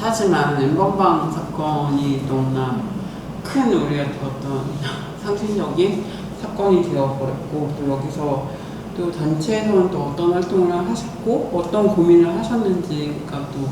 하지만 엠번방 사건이 너무나 큰 우리한테 어떤 상징적인 사건이 되어버렸고 또 여기서 또 단체에서는 또 어떤 활동을 하셨고 어떤 고민을 하셨는지가 또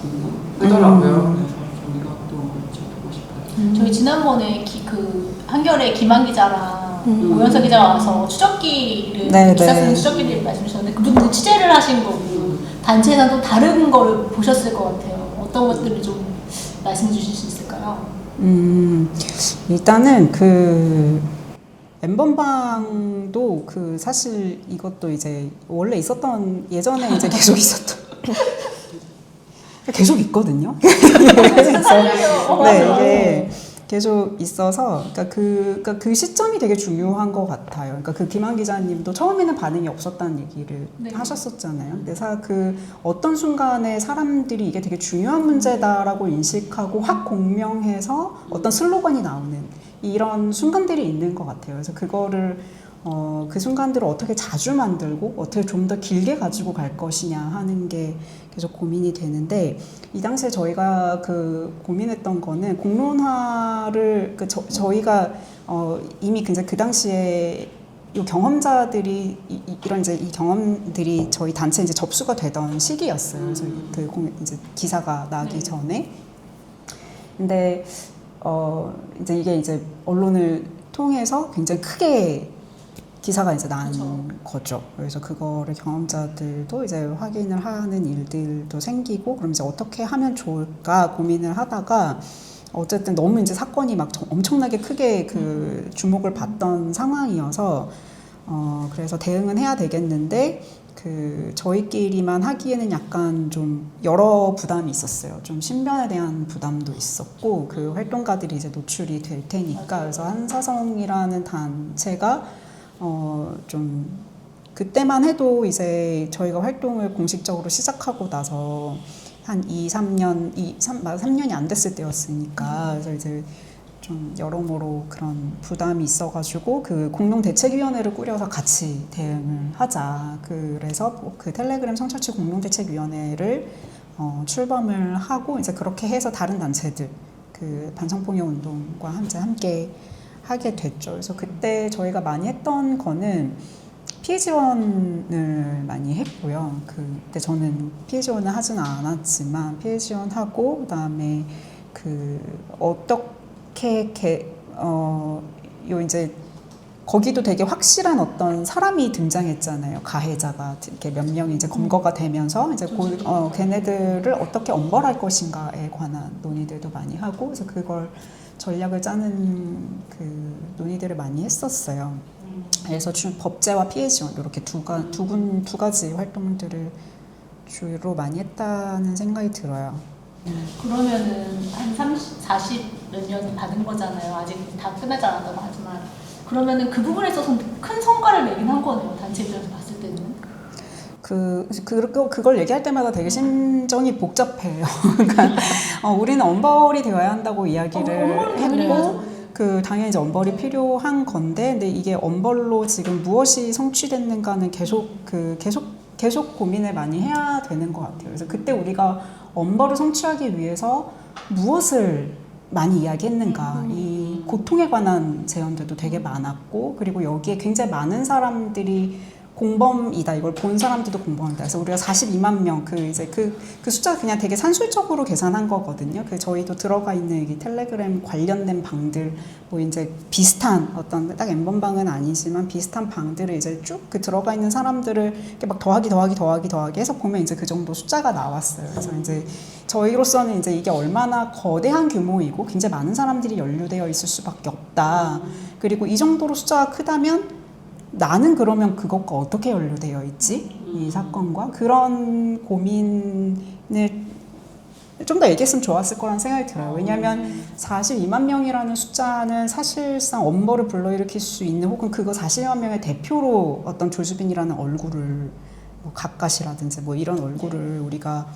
궁금하더라고요. 음. 그래서 좀 이것도 여쭤보고 싶어요. 저희 지난번에 기, 그 한겨레 김한 기자랑 음. 오연서 기자가 와서 추적기를 네, 기사 쓰는 네. 추적기를 말씀 주셨는데 그분들 취재를 하신 거고 단체에서는 또 다른 걸 보셨을 것 같아요. 어떤 것들을 좀 말씀 주실 수 있을까요? 음, 일단은 그 엠번방도 그 사실 이것도 이제 원래 있었던 예전에 이제 계속 있었던 계속 있거든요. 네, 이게 계속 있어서 그러니까 그, 그러니까 그 시점이 되게 중요한 것 같아요. 그러니까 그 김한 기자님도 처음에는 반응이 없었다는 얘기를 네. 하셨었잖아요. 근데 사, 그 어떤 순간에 사람들이 이게 되게 중요한 문제다라고 인식하고 확 공명해서 어떤 슬로건이 나오는 이런 순간들이 있는 것 같아요. 그래서 그거를 어, 그 순간들을 어떻게 자주 만들고 어떻게 좀 더 길게 가지고 갈 것이냐 하는 게 계속 고민이 되는데 이 당시에 저희가 그 고민했던 거는 공론화를 그 저, 저희가 어, 이미 굉장히 그 당시에 이 경험자들이 이, 이- 이런 이제 이 경험들이 저희 단체 이제 접수가 되던 시기였어요. 그래서 그 공- 이제 기사가 나기 네. 전에. 근데 어 이제 이게 이제 언론을 통해서 굉장히 크게 기사가 이제 난 그쵸. 거죠. 그래서 그거를 경험자들도 이제 확인을 하는 일들도 생기고 그럼 이제 어떻게 하면 좋을까 고민을 하다가 어쨌든 너무 이제 사건이 막 정- 엄청나게 크게 그 주목을 받던 상황이어서 어 그래서 대응은 해야 되겠는데 그 저희끼리만 하기에는 약간 좀 여러 부담이 있었어요. 좀 신변에 대한 부담도 있었고 그 활동가들이 이제 노출이 될 테니까 그래서 한사성이라는 단체가 어 좀 그때만 해도 이제 저희가 활동을 공식적으로 시작하고 나서 한 2, 3년, 2, 3, 3년이 안 됐을 때였으니까 그래서 이제 좀 여러모로 그런 부담이 있어가지고 그 공동 대책위원회를 꾸려서 같이 대응을 하자. 그래서 그 텔레그램 성철치 공동 대책위원회를 어, 출범을 하고 이제 그렇게 해서 다른 단체들 그 반성폭력 운동과 함께 함께 하게 됐죠. 그래서 그때 저희가 많이 했던 거는 피해 지원을 많이 했고요. 그때 저는 피해 지원을 하지는 않았지만 피해 지원하고 그다음에 그 어떻게 개, 어, 요 이제 거기도 되게 확실한 어떤 사람이 등장했잖아요. 가해자가 이렇게 몇 명이 이제 검거가 되면서 이제 고, 어, 걔네들을 어떻게 엄벌할 것인가에 관한 논의들도 많이 하고 그래서 그걸 전략을 짜는 그 논의들을 많이 했었어요. 그래서 주, 법제와 피해 지원 이렇게 두가 두군 두 가지 활동들을 주로 많이 했다는 생각이 들어요. 그러면은 한 30, 40몇 년 받은 거잖아요. 아직 다 끝나지 않았다고 하지만 그러면은 그 부분에 있어서는 큰 성과를 내긴 한 거네요. 단체 입장에서 봤을 때는. 그, 그, 그걸 얘기할 때마다 되게 심정이 복잡해요. 그러니까, 어, 우리는 엄벌이 되어야 한다고 이야기를 당연히 했고. 그, 당연히 이제 엄벌이 필요한 건데, 근데 이게 엄벌로 지금 무엇이 성취됐는가는 계속, 그, 계속, 계속 고민을 많이 해야 되는 것 같아요. 그래서 그때 우리가 엄벌을 성취하기 위해서 무엇을 많이 이야기했는가, 이 고통에 관한 제언들도 되게 많았고, 그리고 여기에 굉장히 많은 사람들이 공범이다. 이걸 본 사람들도 공범이다. 그래서 우리가 42만 명, 그 이제 그, 그 숫자가 그냥 되게 산술적으로 계산한 거거든요. 그 저희도 들어가 있는 여기 텔레그램 관련된 방들, 뭐 이제 비슷한 어떤 딱 엠번방은 아니지만 비슷한 방들을 이제 쭉 그 들어가 있는 사람들을 이렇게 막 더하기 더하기 더하기 더하기 해서 보면 이제 그 정도 숫자가 나왔어요. 그래서 이제 저희로서는 이제 이게 얼마나 거대한 규모이고 굉장히 많은 사람들이 연루되어 있을 수밖에 없다. 그리고 이 정도로 숫자가 크다면 나는 그러면 그것과 어떻게 연루되어 있지? 이 사건과 그런 고민을 좀 더 얘기했으면 좋았을 거라는 생각이 들어요. 왜냐하면 42만 명이라는 숫자는 사실상 엄벌을 불러일으킬 수 있는 혹은 그거 42만 명의 대표로 어떤 조수빈이라는 얼굴을 뭐 가까시라든지 뭐 이런 얼굴을 우리가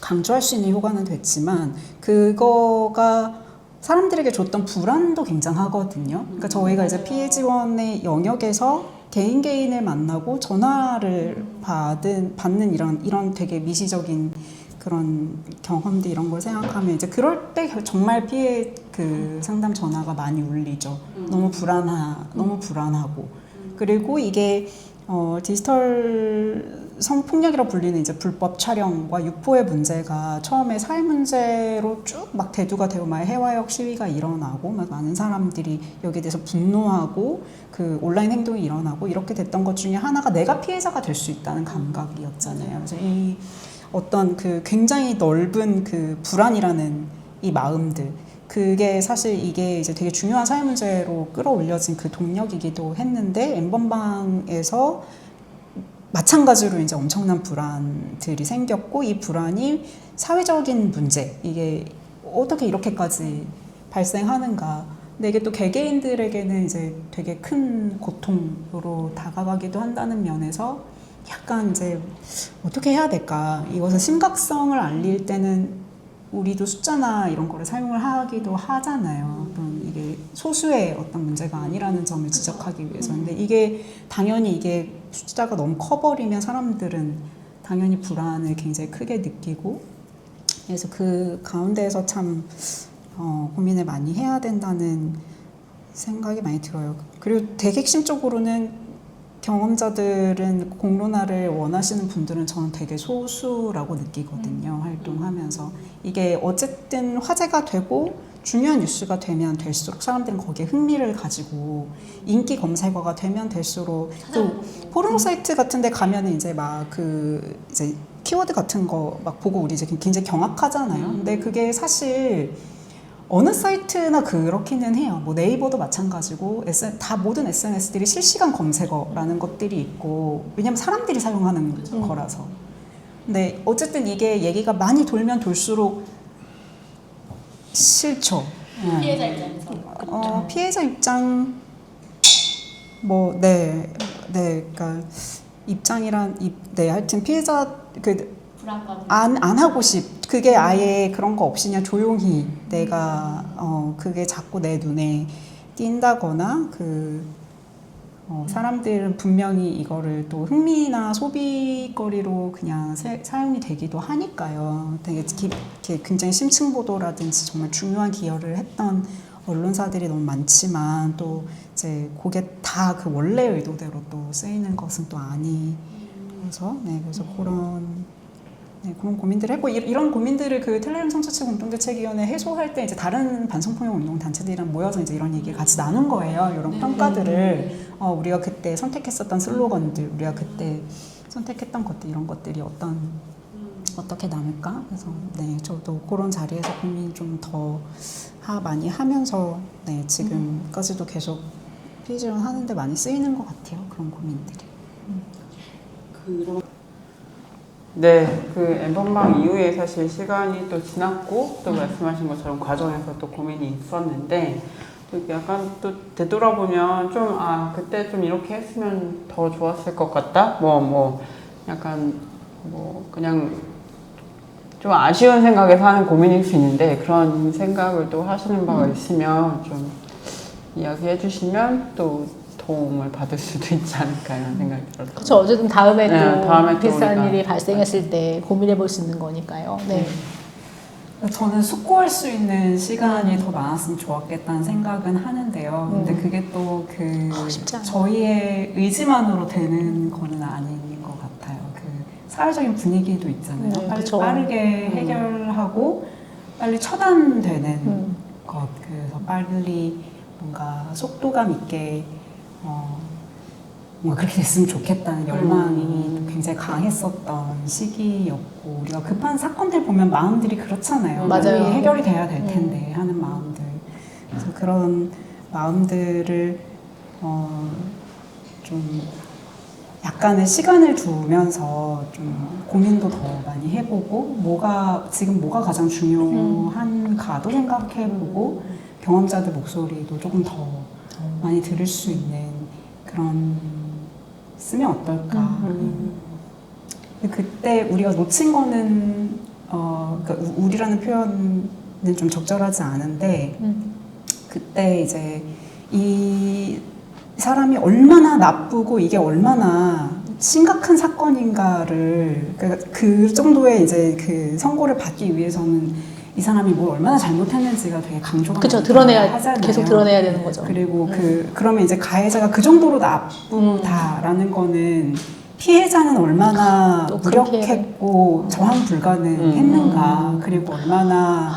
강조할 수 있는 효과는 됐지만 그거가 사람들에게 줬던 불안도 굉장하거든요. 그러니까 저희가 이제 피해 지원의 영역에서 개인 개인을 만나고 전화를 받은 받는 이런 이런 되게 미시적인 그 그런 경험들 이런 걸 생각하면 이제 그럴 때 정말 피해 그 상담 전화가 많이 울리죠. 음. 너무 불안하, 너무 불안하고 그리고 이게 어, 디지털 성폭력이라고 불리는 이제 불법 촬영과 유포의 문제가 처음에 사회 문제로 쭉 막 대두가 되고 막 해화역 시위가 일어나고 막 많은 사람들이 여기에 대해서 분노하고 그 온라인 행동이 일어나고 이렇게 됐던 것 중에 하나가 내가 피해자가 될 수 있다는 감각이었잖아요. 그래서 이 어떤 그 굉장히 넓은 그 불안이라는 이 마음들 그게 사실 이게 이제 되게 중요한 사회 문제로 끌어올려진 그 동력이기도 했는데 엠번방에서 마찬가지로 이제 엄청난 불안들이 생겼고 이 불안이 사회적인 문제 이게 어떻게 이렇게까지 발생하는가. 근데 이게 또 개개인들에게는 이제 되게 큰 고통으로 다가가기도 한다는 면에서 약간 이제 어떻게 해야 될까? 이것의 심각성을 알릴 때는 우리도 숫자나 이런 거를 사용을 하기도 하잖아요. 그럼 이게 소수의 어떤 문제가 아니라는 점을 지적하기 위해서. 근데 이게 당연히 이게 숫자가 너무 커버리면 사람들은 당연히 불안을 굉장히 크게 느끼고 그래서 그 가운데에서 참 어, 고민을 많이 해야 된다는 생각이 많이 들어요. 그리고 되게 핵심적으로는 경험자들은 공론화를 원하시는 분들은 저는 되게 소수라고 느끼거든요. 활동하면서 이게 어쨌든 화제가 되고 중요한 뉴스가 되면 될수록 사람들은 거기에 흥미를 가지고 인기 검색어가 되면 될수록 또 포르노 사이트 같은 데 가면은 이제 막 그 이제 키워드 같은 거 막 보고 우리 이제 굉장히 경악하잖아요. 근데 그게 사실 어느 사이트나 그렇기는 해요. 뭐 네이버도 마찬가지고 SN, 다 모든 SNS들이 실시간 검색어라는 것들이 있고 왜냐면 사람들이 사용하는 거라서. 근데 어쨌든 이게 얘기가 많이 돌면 돌수록 싫죠. 네. 피해자 입장에서. 어, 피해자 입장 뭐 네, 네, 그러니까 입장이란 입, 네, 하여튼 피해자 그 불안감. 안, 안 하고 싶. 그게 아예 그런 거 없이 그냥 조용히 내가, 어, 그게 자꾸 내 눈에 띈다거나, 그, 어, 사람들은 분명히 이거를 또 흥미나 소비거리로 그냥 세- 사용이 되기도 하니까요. 되게 기, 굉장히 심층 보도라든지 정말 중요한 기여를 했던 언론사들이 너무 많지만 또 이제 그게 다 그 원래 의도대로 또 쓰이는 것은 또 아니어서 네 그래서 그런 네, 그런 고민들을 했고 이- 이런 고민들을 그 텔레그램 성차체 공동대책위원회 해소할 때 이제 다른 반성폭력 운동 단체들이랑 모여서 이제 이런 얘기를 같이 나눈 거예요. 이런 네. 평가들을 어, 우리가 그때 선택했었던 슬로건들, 우리가 그때 선택했던 것들 이런 것들이 어떤 어떻게 남을까? 그래서 네 저도 그런 자리에서 고민 좀 더 많이 하면서 네 지금까지도 계속 피지론 하는데 많이 쓰이는 것 같아요. 그런 고민들이. 그런 네, 그 엠번방 이후에 사실 시간이 또 지났고 또 말씀하신 것처럼 과정에서 또 고민이 있었는데 또 약간 또 되돌아보면 좀 아 그때 좀 이렇게 했으면 더 좋았을 것 같다. 뭐뭐 약간 뭐 그냥 좀 아쉬운 생각에서 하는 고민일 수 있는데 그런 생각을 또 하시는 바가 있으면 좀 이야기해 주시면 또 도움을 받을 수도 있지 않을까 이런 생각이 들어서 그렇죠. 어쨌든 다음에 또 네, 다음에 또 비슷한 우리가- 일이 발생했을 때 고민해 볼 수 있는 거니까요. 네. 저는 숙고할 수 있는 시간이 더 많았으면 좋았겠다는 생각은 하는데요. 근데 음. 그게 또그 아, 쉽지 않아요. 저희의 의지만으로 되는 거는 아닌 것 같아요. 그 사회적인 분위기도 있잖아요. 네, 빨리, 그쵸. 빠르게 음. 해결하고 빨리 처단되는 음. 것. 그래서 빨리 뭔가 속도감 있게 어, 뭔가 그렇게 됐으면 좋겠다는 열망이 음. 굉장히 강했었던 시기였고 우리가 급한 사건들 보면 마음들이 그렇잖아요. 맞아요. 해결이 돼야 될 음. 텐데 하는 마음들. 그래서 그런 마음들을 어, 좀 약간의 시간을 두면서 좀 고민도 더 많이 해보고 뭐가 지금 뭐가 가장 중요한가도 생각해보고 경험자들 목소리도 조금 더 많이 들을 수 있는 그런 쓰면 어떨까. 음. 그때 우리가 놓친 거는 어, 그러니까 우- 우리라는 표현은 좀 적절하지 않은데 음. 그때 이제 이 사람이 얼마나 나쁘고 이게 얼마나 심각한 사건인가를 그러니까 그 정도의 이제 그 선고를 받기 위해서는 이 사람이 뭘 얼마나 잘못했는지가 되게 강조가 그쵸 드러내야 하잖아요. 계속 드러내야 되는 거죠. 그리고 그 그러면 이제 가해자가 그 정도로 나쁘다라는 거는 피해자는 얼마나 또 그렇게 무력했고 저항 불가능했는가 그리고 얼마나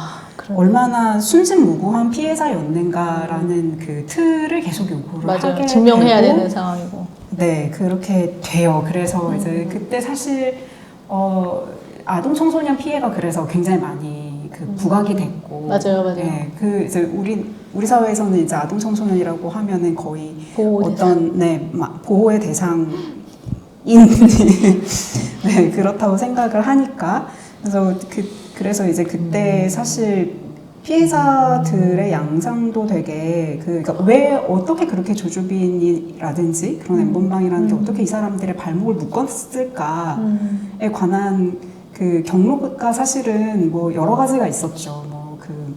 얼마나 순진무구한 피해자였는가라는 그 틀을 계속 요구를 맞아요. 하게 증명해야 되고 되는 상황이고. 네, 그렇게 돼요. 그래서 음. 이제 그때 사실 어, 아동 청소년 피해가 그래서 굉장히 많이 그 부각이 됐고 음. 맞아요, 맞아요. 네, 그 이제 우리 우리 사회에서는 이제 아동 청소년이라고 하면은 거의 보호 어떤 네 마- 보호의 대상인 네 그렇다고 생각을 하니까 그래서 그 그래서 이제 그때 음. 사실 피해자들의 양상도 되게 그 그러니까 왜 어떻게 그렇게 조주빈이라든지 그런 엠번방이라는 게 어떻게 이 사람들의 발목을 묶었을까에 음. 관한 그 경로가 사실은 뭐 여러 가지가 있었죠. 뭐그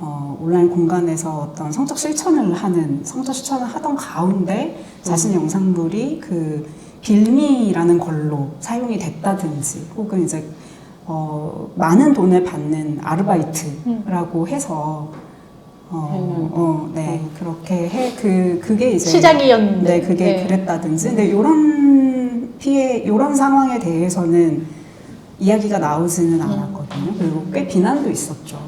어, 온라인 공간에서 어떤 성적 실천을 하는 성적 실천을 하던 가운데 자신 영상물이 그 빌미라는 걸로 사용이 됐다든지 혹은 이제 어, 많은 돈을 받는 아르바이트라고 해서 어, 어, 네 그렇게 해 그 그게 이제 시작이었는데. 네 그게 네. 그랬다든지 근데 이런 피해 이런 상황에 대해서는 이야기가 나오지는 않았거든요. 그리고 꽤 비난도 있었죠.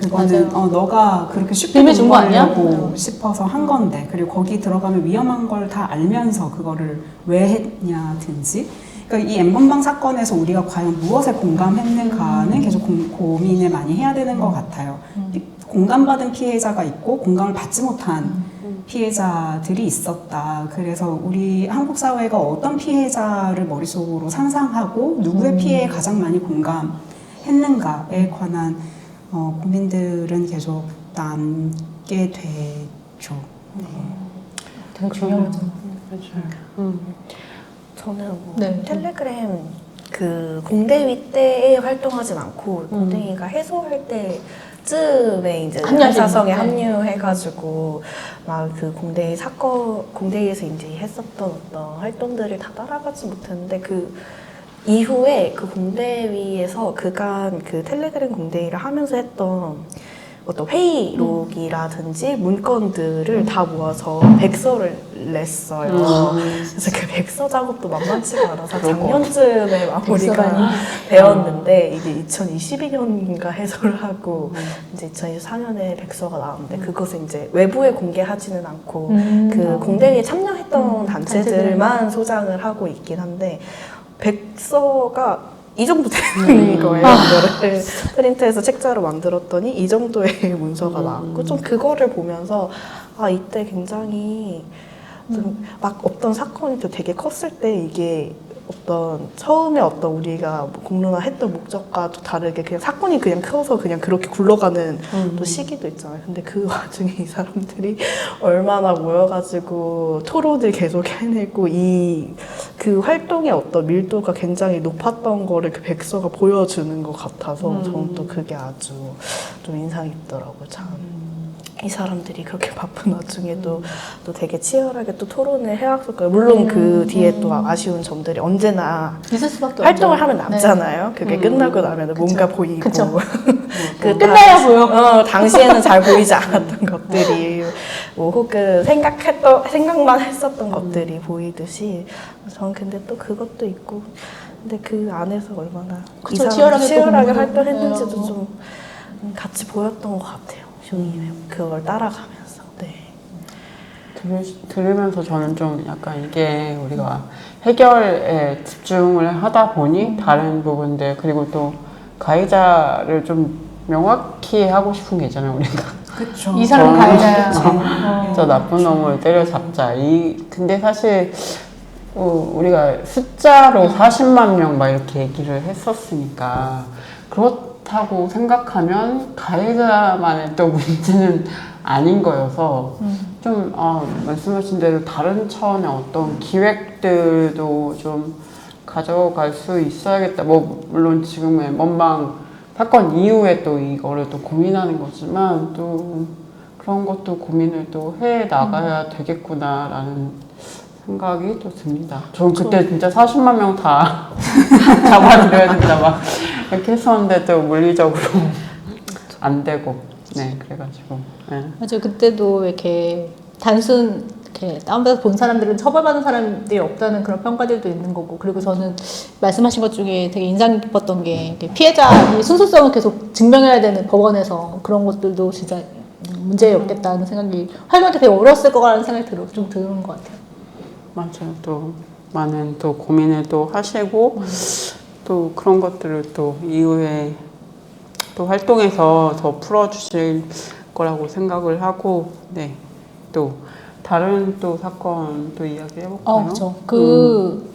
그거는 음. 맞아요. 어, 너가 그렇게 쉽게 빌미 준거 아니야? 음. 싶어서 한 건데 그리고 거기 들어가면 위험한 걸 다 알면서 그거를 왜 했냐든지 그러니까 이 엠번방 사건에서 우리가 과연 무엇에 공감했는가는 계속 고, 고민을 많이 해야 되는 것 같아요. 피- 공감받은 피해자가 있고 공감을 받지 못한 피해자들이 있었다. 그래서 우리 한국 사회가 어떤 피해자를 머릿속으로 상상하고 누구의 피해에 가장 많이 공감했는가에 관한 어, 고민들은 계속 남게 되죠. 되게 중요하죠. 그렇죠. 음. 저는 뭐 네. 텔레그램 그 공대위 때에 활동하진 않고 공대위가 해소할 때 쯤에 이제 한사성에 분, 네. 합류해가지고 막 그 공대위 사건 공대위에서 이제 했었던 어떤 활동들을 다 따라가지 못했는데 그 이후에 그 공대위에서 그간 그 텔레그램 공대위를 하면서 했던 어떤 회의록이라든지 문건들을 다 모아서 백서를 냈어요. 그래서 그 백서 작업도 만만치가 않아서 작년쯤에 마무리가? 되었는데 이게 2022년인가 해설을 하고 이제 2024년에 백서가 나왔는데 그것을 이제 외부에 공개하지는 않고 음. 그 공대회에 참여했던 음, 단체들만 소장을 하고 있긴 한데 백서가 이 정도 되는 거예요. 아. 이거를 프린트해서 책자로 만들었더니 이 정도의 문서가 나왔고 좀 그거를 보면서 아 이때 굉장히 좀막 어떤 사건이 또 되게 컸을 때 이게 어떤 처음에 어떤 우리가 뭐 공론화 했던 목적과 또 다르게 그냥 사건이 그냥 커서 그냥 그렇게 굴러가는 또 시기도 있잖아요. 근데 그 와중에 이 사람들이 얼마나 모여가지고 토론을 계속 해내고 이 그 활동의 어떤 밀도가 굉장히 높았던 거를 그 백서가 보여주는 것 같아서 저는 또 그게 아주 좀 인상 깊더라고요. 참. 이 사람들이 그렇게 바쁜 와중에도 또 되게 치열하게 또 토론을 해왔을 거예요. 물론 그 뒤에 또 아쉬운 점들이 언제나 있을 수밖에 활동을. 하면 네. 남잖아요. 그게 끝나고 나면 뭔가 보이고. 그쵸. 그 끝나야 보여. 어, 당시에는 잘 보이지 않았던 것들이 뭐 혹은 생각했던 생각만 했었던 것들이 보이듯이 저는 근데 또 그것도 있고 근데 그 안에서 얼마나 이 그쵸, 치열하게 또 치열하게 활동했는지도. 좀 같이 보였던 것 같아요. 쇼님의 그걸 따라가면서. 네. 들으, 들으 면서 저는 좀 약간 이게 우리가 해결에 집중을 하다 보니 다른 부분들 그리고 또 가해자를 좀 명확히 하고 싶은 게 있잖아요 우리가 그렇죠. 이 사람 가해자야. 어, 저 나쁜 놈을 때려잡자 이 근데 사실 어, 우리가 숫자로 40만 명 막 이렇게 얘기를 했었으니까 그 렇다고 생각하면 가해자만의 또 문제는 아닌 거여서 좀 아, 말씀하신 대로 다른 차원의 어떤 기획들도 좀 가져갈 수 있어야겠다. 뭐 물론 지금의 먼방 사건 이후에 또 이거를 또 고민하는 거지만 또 그런 것도 고민을 또 해 나가야 되겠구나라는 생각이 또 듭니다. 전 그때 진짜 40만 명 다 잡아들여야 된다 막 이렇게 했었는데 또 물리적으로 안 되고 네 그래가지고 네. 맞아요. 그때도 이렇게 단순 이렇게 다운받아서 본 사람들은 처벌받은 사람들이 없다는 그런 평가들도 있는 거고 그리고 저는 말씀하신 것 중에 되게 인상 깊었던 게 이렇게 피해자의 순수성을 계속 증명해야 되는 법원에서 그런 것들도 진짜 문제였겠다는 생각이 활동할 때 되게 어려웠을 거라는 생각이 들어 좀 드는 것 같아요. 맞아요. 또 많은 또 고민을 또 하시고 또 그런 것들을 또 이후에 또 활동에서 더 풀어주실 거라고 생각을 하고 네 또 다른 또 사건 또 이야기 해볼까요? 어, 그렇죠. 그